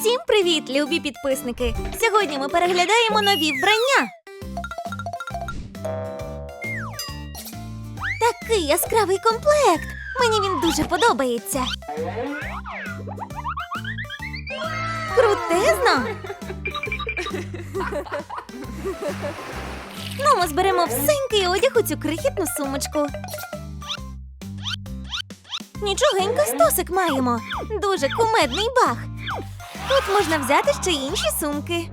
Всім привіт, любі підписники! Сьогодні ми переглядаємо нові вбрання. Такий яскравий комплект. Мені він дуже подобається. Крутезно. Ну, ми зберемо всенький одяг у цю крихітну сумочку. Нічогенько стосик маємо. Дуже кумедний бах. Тут можна взяти ще інші сумки.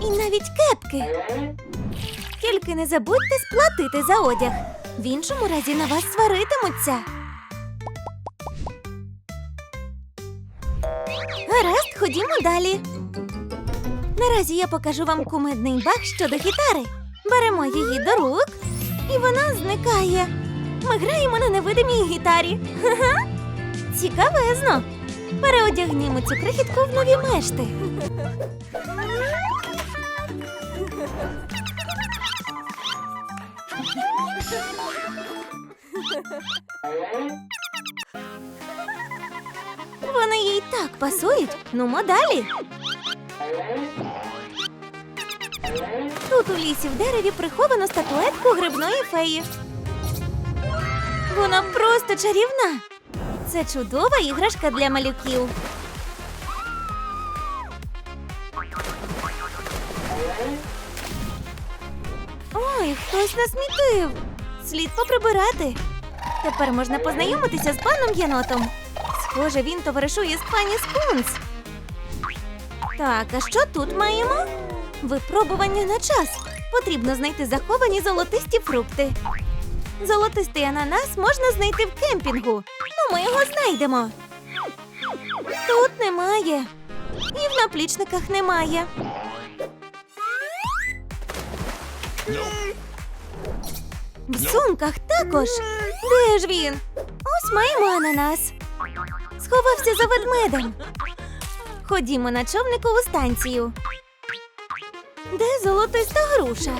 І навіть кепки. Тільки не забудьте сплатити за одяг. В іншому разі на вас сваритимуться. Гаразд, ходімо далі. Наразі я покажу вам кумедний баг щодо гітари. Беремо її до рук, і вона зникає. Ми граємо на невидимій гітарі. Ха-ха. Цікавезно. Переодягнімо цю крихітку в нові мешти. Вони їй так пасують. Нумо далі. Тут у лісі в дереві приховано статуетку грибної феї. Вона просто чарівна. Це чудова іграшка для малюків. Ой, хтось насмітив. Слід поприбирати. Тепер можна познайомитися з паном єнотом. Схоже, він товаришує з пані Скунс. Так, а що тут маємо? Випробування на час. Потрібно знайти заховані золотисті фрукти. Золотистий ананас можна знайти в кемпінгу. Ну, ми його знайдемо. Тут немає. І в наплічниках немає. В сумках також. Де ж він? Ось маємо ананас. Сховався за ведмедем. Ходімо на човникову станцію. Де золотиста груша?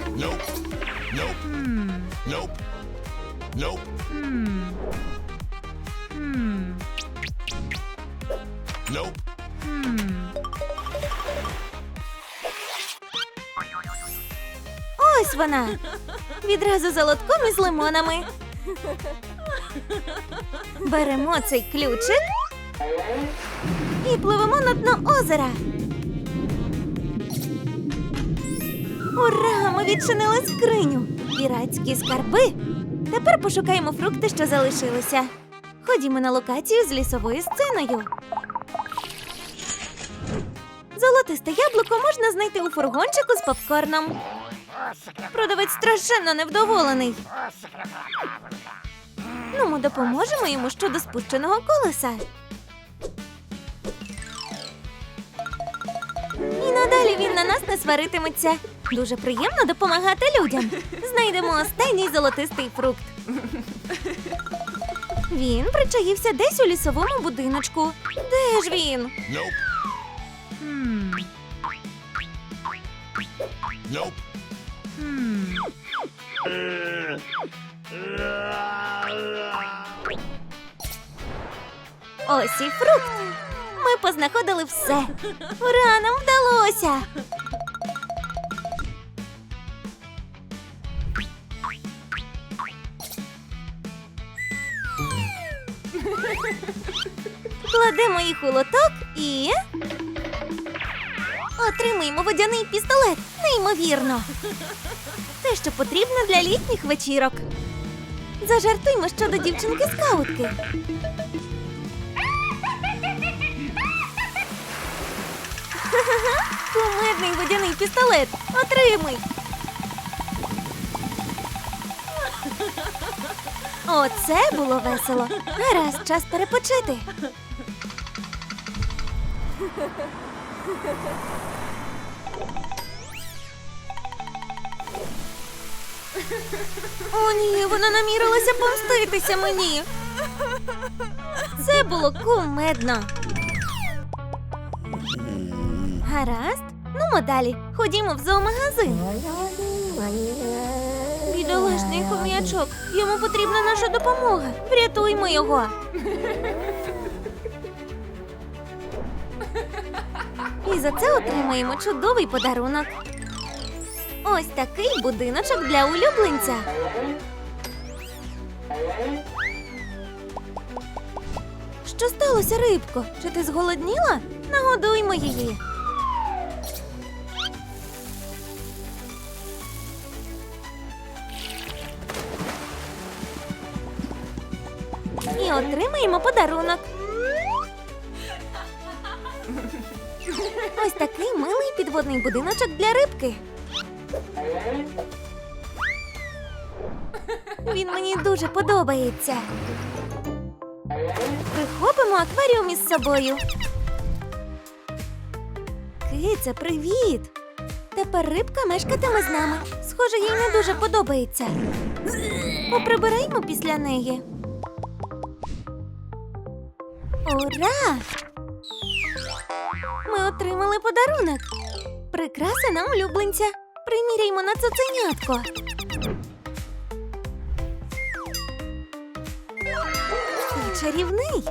Ось вона. Відразу за лотком із лимонами. Беремо цей ключик і пливемо на дно озера. Ура! Ми відчинили скриню. Піратські скарби. Тепер пошукаємо фрукти, що залишилися. Ходімо на локацію з лісовою сценою. Золотисте яблуко можна знайти у фургончику з попкорном. Продавець страшенно невдоволений. Ну, ми допоможемо йому щодо спущеного колеса. І надалі він на нас не сваритиметься. Дуже приємно допомагати людям. Знайдемо останній золотистий фрукт. Він причаївся десь у лісовому будиночку. Де ж він? Nope. Nope. Ось і фрукт. Ми познаходили все. Ура, нам вдалося. Кладемо їх у лоток і. Отримаємо водяний пістолет. Неймовірно. Те, що потрібно для літніх вечірок. Зажартуймо щодо дівчинки скаутки. Кумедний водяний пістолет. Отримай. Оце було весело. Гаразд, час перепочити. О, ні, вона намірилася помститися мені. Це було кумедно. Гаразд, ну далі. Ходімо в зоомагазин. Бідолашний хом'ячок. Йому потрібна наша допомога. Врятуймо його. І за це отримаємо чудовий подарунок. Ось такий будиночок для улюбленця. Що сталося, рибко? Чи ти зголодніла? Нагодуймо її. Отримаємо подарунок. Ось такий милий підводний будиночок для рибки. Він мені дуже подобається. Прихопимо акваріум із собою. Киця, привіт! Тепер рибка мешкатиме з нами. Схоже, їй не дуже подобається. Поприбираймо після неї. Ура! Ми отримали подарунок. Прикраса на улюбленця. Приміряймо на цуценятко. Ти чарівний.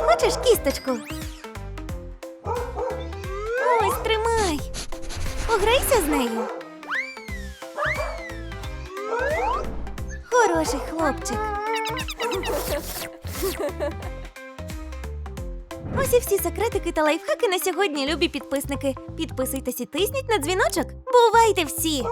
Хочеш кісточку? Ось тримай. Пограйся з нею. Хороший хлопчик. Ось і всі секретики та лайфхаки на сьогодні, любі підписники. Підписуйтесь і тисніть на дзвіночок. Бувайте всі!